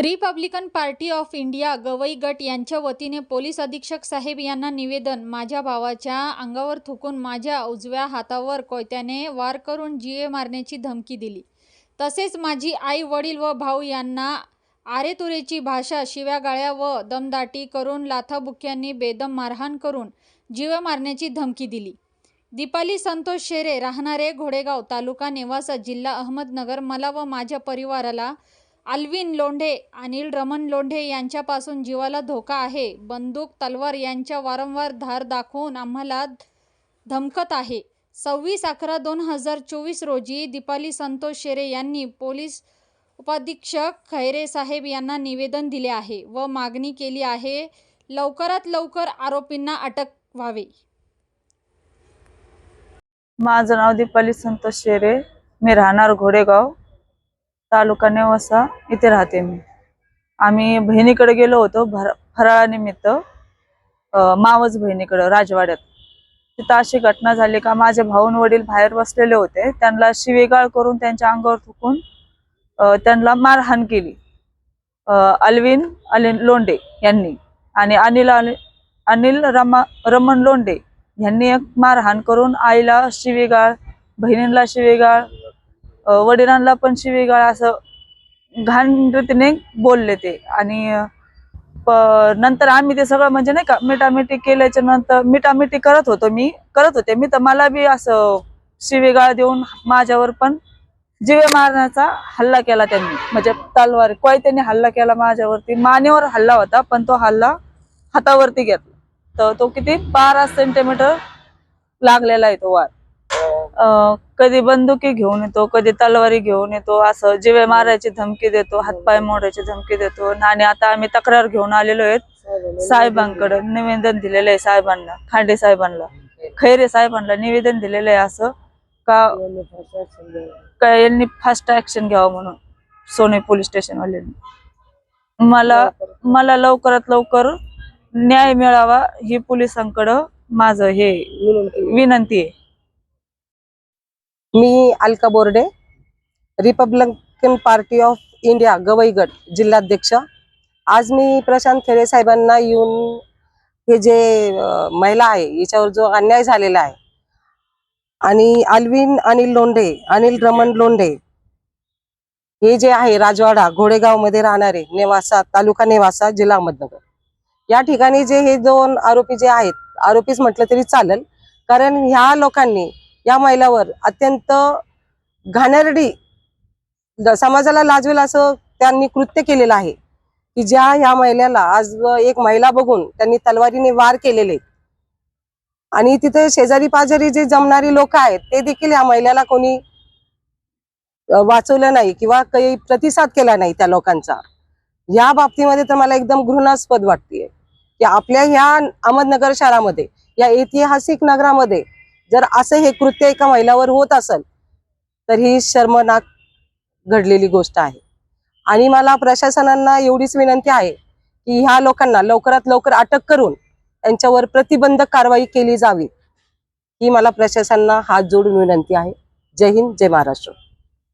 Republican party of India Gavai गट यांच्या वतीने पोलीस अधीक्षक साहेब यांना निवेदन. माझ्या भावाच्या अंगावर थुकून माझ्या उजव्या हातावर कोयत्याने वार करून जीवे मारण्याची धमकी दिली. तसेच माझी आई वडील व भाऊ यांना आरेतुरेची भाषा शिव्यागाळ्या व दमदाटी करून लाथाबुक्यांनी बेदम मारहाण करून जीवे मारण्याची धमकी दिली. दीपाली संतोष शेरे राहणारे घोडेगाव तालुका नेवासा जिल्हा अहमदनगर. मला व माझ्या परिवाराला अल्विन लोंढे अनिल रमण लोंढे यांच्यापासून जीवाला धोका आहे. बंदूक तलवार यांच्या वारंवार धार दाखवून आम्हाला धमकत आहे. सव्वीस अकरा दोन हजार चोवीस रोजी दीपाली संतोष शेरे यांनी पोलीस उपाधीक्षक खैरे साहेब यांना निवेदन दिले आहे व मागणी केली आहे लवकरात लवकर आरोपींना अटक व्हावे. माझं नाव दीपाली संतोष शेरे. मी राहणार घोडेगाव. तालुका नेवासा इथे राहते मी. आम्ही बहिणीकडे गेलो होतो भर फराळानिमित्त मावज मावस बहिणीकडं राजवाड्यात. तिथं अशी घटना झाली का माझे भाऊन वडील बाहेर बसलेले होते. त्यांना शिवेगाळ करून त्यांच्या अंगावर थुकून त्यांना मारहाण केली. अल्विन अलिन लोंडे यांनी आणि अनिल अली- अनिल रमा रमण लोंडे यांनी एक मारहाण करून आईला शिवीगाळ बहिणींना शिवीगाळ वडिलांना पण शिवीगाळ असं घाण रीतीने बोलले ते. आणि नंतर आम्ही ते सगळं म्हणजे नाही का मिटामिटी केल्याच्यानंतर मिटामिटी करत होतो मी करत होते मी. तर मला बी असं शिवीगाळ देऊन माझ्यावर पण जीवे मारण्याचा हल्ला केला त्यांनी. म्हणजे तलवार कोयत्याने हल्ला केला माझ्यावरती. मानेवर हल्ला होता पण तो हल्ला हातावरती घेतला. तर तो किती बारा सेंटीमीटर लागलेला आहे तो वार. कधी बंदुकी घेऊन येतो कधी तलवारी घेऊन येतो असं जीवे मारायची धमकी देतो हातपाय मोडायची धमकी देतो. आणि आता आम्ही तक्रार घेऊन आलेलो आहेत साहेबांकडे. निवेदन दिलेलं आहे साहेबांना खांडे साहेबांना. खैरे साहेबांना निवेदन दिलेलं आहे असं का यांनी फास्ट ऍक्शन घ्यावं म्हणून सोने पोलीस स्टेशन वाल्यांनी मला मला लवकरात लवकर न्याय मिळावा ही पोलिसांकडं माझं हे विनंती आहे. मी Alka Borde republican party of India Gavai गट जिल्हाध्यक्ष. आज मी प्रशांत खेरे साहेबांना येऊन हे जे महिला आहे याच्यावर जो अन्याय झालेला आहे आणि अल्विन अनिल लोंढे अनिल रमण लोंढे हे जे आहे राजवाडा घोडेगावमध्ये राहणारे नेवासा तालुका नेवासा जिल्हा अहमदनगर. या ठिकाणी जे हे दोन आरोपी जे आहेत आरोपीच म्हटलं तरी चालेल कारण ह्या लोकांनी या महिलावर अत्यंत घाणेरडी समाजाला लाजवेल असं त्यांनी कृत्य केलेलं आहे. की ज्या ह्या महिलेला आज एक महिला बघून त्यांनी तलवारीने वार केलेले. आणि तिथे शेजारी पाजारी जे जमणारी लोक आहेत ते देखील या महिलेला कोणी वाचवलं नाही किंवा काही प्रतिसाद केला नाही त्या लोकांचा. या बाबतीमध्ये तर मला एकदम घृणास्पद वाटतेय. की आपल्या ह्या अहमदनगर शहरामध्ये या ऐतिहासिक नगरामध्ये जर असं हे कृत्य एका महिलावर होत असेल तर ही शर्मनाक घडलेली गोष्ट आहे. आणि मला प्रशासनांना एवढीच विनंती आहे की ह्या लोकांना लवकरात लवकर अटक करून त्यांच्यावर प्रतिबंधक कारवाई केली जावी ही मला प्रशासनांना हात जोडून विनंती आहे. जय हिंद जय महाराष्ट्र.